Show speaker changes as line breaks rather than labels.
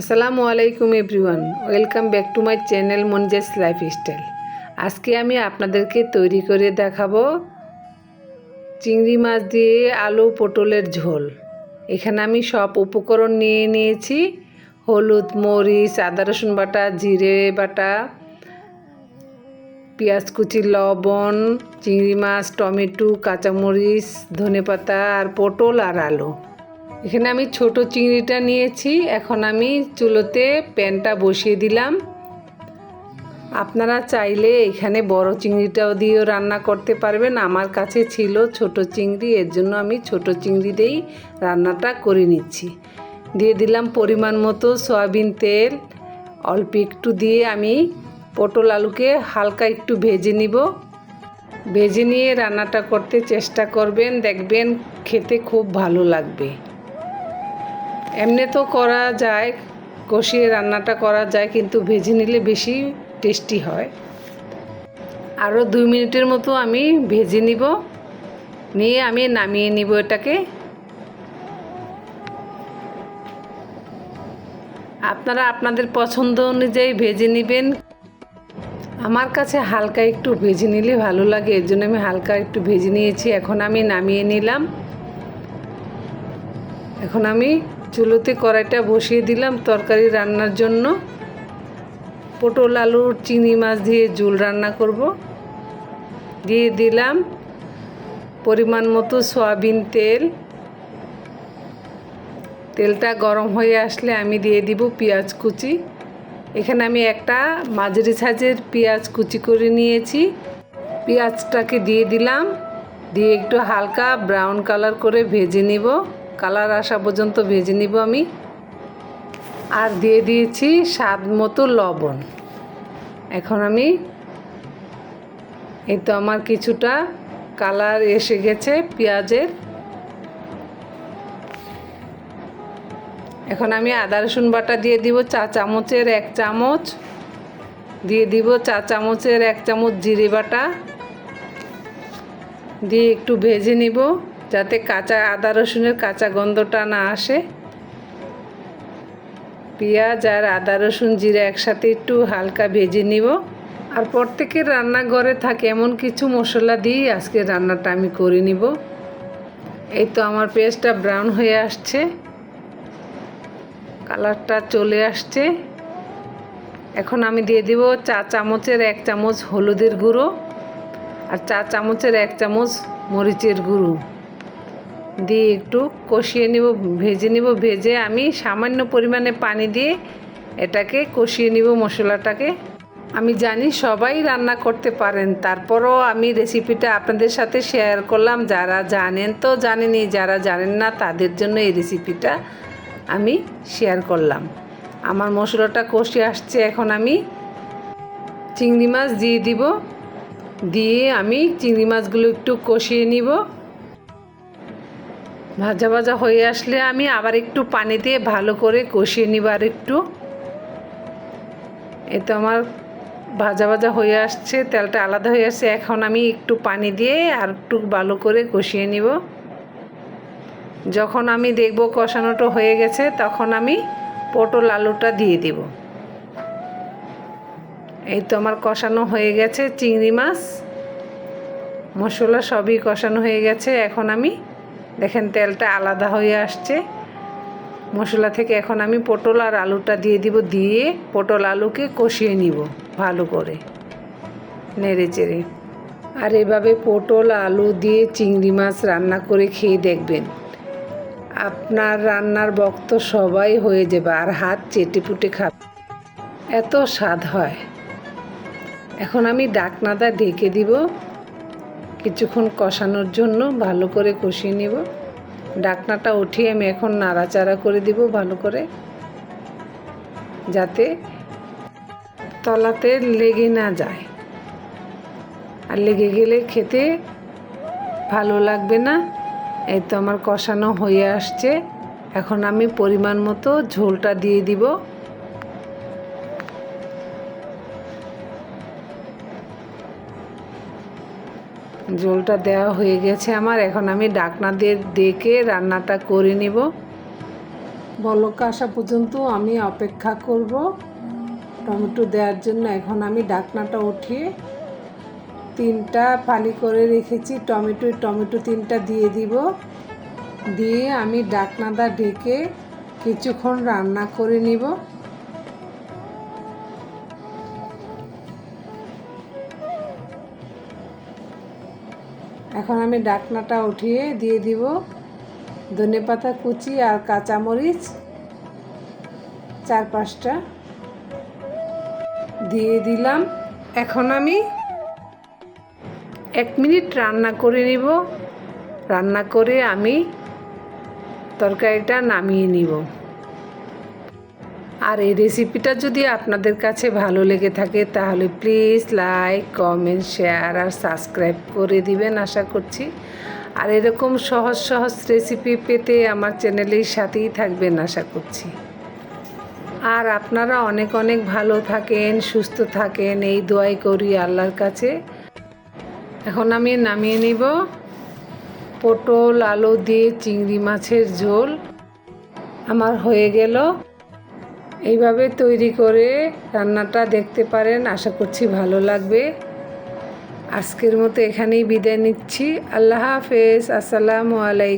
আসসালামু আলাইকুম everyone, welcome back to my channel Monjes lifestyle. আজকে আমি আপনাদেরকে তৈরি করে দেখাবো চিংড়ি মাছ দিয়ে আলু পটলের ঝোল। এখানে আমি সব উপকরণ নিয়ে নিয়েছি, হলুদ, মরিচ, আদা, রসুন বাটা, জিরে বাটা, পেঁয়াজ কুচি, লবণ, চিংড়ি মাছ, টমেটো, কাঁচামরিচ, ধনেপাতা আর পটল আর আলু। এখানে আমি ছোট চিংড়িটা নিয়েছি। এখন আমি চুলোতে প্যানটা বসিয়ে দিলাম। আপনারা চাইলে এখানে বড় চিংড়িটাও দিয়েও রান্না করতে পারবেন। আমার কাছে ছিল ছোট চিংড়ি, এর জন্য আমি ছোট চিংড়ি দিয়েই রান্নাটা করে নিচ্ছি। দিয়ে দিলাম পরিমাণ মতো সয়াবিন তেল। অল্প একটু দিয়ে আমি পটল আলুকে হালকা একটু ভেজে নিব। ভেজে নিয়ে রান্নাটা করতে চেষ্টা করবেন। দেখবেন খেতে খুব ভালো লাগবে। এমনি তো করা যায়, কষিয়ে রান্নাটা করা যায়, কিন্তু ভেজে নিলে বেশি টেস্টি হয়। আরও দুই মিনিটের মতো আমি ভেজে নিব, নিয়ে আমি নামিয়ে নিব এটাকে। আপনারা আপনাদের পছন্দ অনুযায়ী ভেজে নেবেন। আমার কাছে হালকা একটু ভেজে নিলে ভালো লাগে, এর জন্য আমি হালকা একটু ভেজে নিয়েছি, এখন আমি নামিয়ে নিলাম। এখন আমি চুলোতে কড়াইটা বসিয়ে দিলাম তরকারি রান্নার জন্য। পটল আলুর চিংড়ি মাছ দিয়ে ঝোল রান্না করব। দিয়ে দিলাম পরিমাণ মতো সয়াবিন তেল। তেলটা গরম হয়ে আসলে আমি দিয়ে দিব পেঁয়াজ কুচি। এখানে আমি একটা মাঝারি সাইজের পেঁয়াজ কুচি করে নিয়েছি। পেঁয়াজটাকে দিয়ে দিলাম। দিয়ে একটু হালকা ব্রাউন কালার করে ভেজে নিব। কালার আসা পর্যন্ত ভেজে নিব আমি। আর দিয়ে দিয়েছি স্বাদ মতো লবণ। এখন আমি এই তো আমার কিছুটা কালার এসে গেছে পেঁয়াজের। এখন আমি আদা, রসুন বাটা দিয়ে দিব চা চামচের এক চামচ। দিয়ে দিব চা চামচের এক চামচ জিরে বাটা। দিয়ে একটু ভেজে নিব। যাতে কাঁচা আদা রসুনের কাঁচা গন্ধটা না আসে। পেঁয়াজ আর আদা রসুন জিরে একসাথে একটু হালকা ভেজে নিব। আর প্রত্যেকের রান্নাঘরে থাকে এমন কিছু মশলা দিয়েই আজকে রান্নাটা আমি করে নিব। এই তো আমার পেঁয়াজটা ব্রাউন হয়ে আসছে। কালারটা চলে আসছে। এখন আমি দিয়ে দিব চা চামচের এক চামচ হলুদের গুঁড়ো আর চা চামচের এক চামচ মরিচের গুঁড়ো। দিয়ে একটু কষিয়ে নিব, ভেজে নিব, ভেজে আমি সামান্য পরিমাণে পানি দিয়ে এটাকে কষিয়ে নিব মশলাটাকে। আমি জানি সবাই রান্না করতে পারেন, তারপরও আমি রেসিপিটা আপনাদের সাথে শেয়ার করলাম। যারা জানেন তো জানেনি যারা জানেন না তাদের জন্য এই রেসিপিটা আমি শেয়ার করলাম। আমার মশলাটা কষে আসছে, এখন আমি চিংড়ি মাছ দিয়ে দিব। দিয়ে আমি চিংড়ি মাছগুলো একটু কষিয়ে নিব। ভাজা ভাজা হয়ে আসলে আমি আবার একটু পানি দিয়ে ভালো করে কষিয়ে নিব আর একটু। এ তো আমার ভাজা ভাজা হয়ে আসছে, তেলটা আলাদা হয়ে আসছে। এখন আমি একটু পানি দিয়ে আর একটু ভালো করে কষিয়ে নিব। যখন আমি দেখব কষানোটা হয়ে গেছে, তখন আমি পটল আলুটা দিয়ে দেব। এই তো আমার কষানো হয়ে গেছে, চিংড়ি মাছ, মশলা সবই কষানো হয়ে গেছে। এখন আমি দেখেন, তেলটা আলাদা হয়ে আসছে। মশলা থেকে এখন আমি পটল আর আলুটা দিয়ে দিব, দিয়ে পটল আলুকে কষিয়ে নিব ভালো করে নেড়ে চেড়ে আর এভাবে পটল, আলু দিয়ে চিংড়ি মাছ রান্না করে খেয়ে দেখবেন, আপনার রান্নার বক্ত সবাই হয়ে যাবে আর হাত চেটে পুটে খাবে। এত স্বাদ হয়। এখন আমি ডাকনাদা ঢেকে দিব। কিছুক্ষণ কষানোর জন্য ভালো করে কষিয়ে নিব। ডাকনাটা উঠিয়ে আমি এখন নাড়াচাড়া করে দিব ভালো করে। যাতে তলাতে লেগে না যায়। আর লেগে গেলে খেতে ভালো লাগবে না। এই তো আমার কষানো হয়ে আসছে। এখন আমি পরিমাণ মতো ঝোলটা দিয়ে দিব। ঝোলটা দেওয়া হয়ে গেছে আমার। এখন আমি ডাকনা দিয়ে ডেকে রান্নাটা করে নিব। বলক আসা পর্যন্ত আমি অপেক্ষা করব টমেটো দেওয়ার জন্য। এখন আমি ডাকনাটা উঠিয়ে তিনটা ফালি করে রেখেছি। টমেটো টমেটো তিনটা দিয়ে দিব। দিয়ে আমি ডাকনাটা ঢেকে কিছুক্ষণ রান্না করে নিব। এখন আমি ডাকনাটা উঠিয়ে দিয়ে দিব ধনে পাতা, কুচি আর কাঁচামরিচ চার পাঁচটা দিয়ে দিলাম। এখন আমি এক মিনিট রান্না করে নিব। রান্না করে আমি তরকারিটা নামিয়ে নিব। আর এই রেসিপিটা যদি আপনাদের কাছে ভালো লেগে থাকে, তাহলে প্লিজ লাইক কমেন্ট শেয়ার আর সাবস্ক্রাইব করে দিবেন আশা করছি। আর এরকম সহজ সহজ রেসিপি পেতে আমার চ্যানেলের সাথেই থাকবেন আশা করছি। আর আপনারা অনেক অনেক ভালো থাকেন, সুস্থ থাকেন, এই দোয়াই করি আল্লাহর কাছে। এখন আমি নামিয়ে নিব পটল, আলু দিয়ে চিংড়ি মাছের ঝোল। আমার হয়ে গেল। এইভাবে তৈরি করে রান্নাটা দেখতে পারেন, আশা করছি ভালো লাগবে। আজকের মতো এখানেই বিদায় নিচ্ছি। আল্লাহ হাফেজ। আসসালামু আলাইকুম।